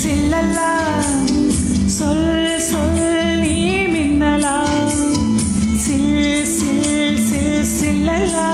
சில்லல்லா சொல் சொல் நீ மின்னலா. சில் சில் சில் சில்லல்லா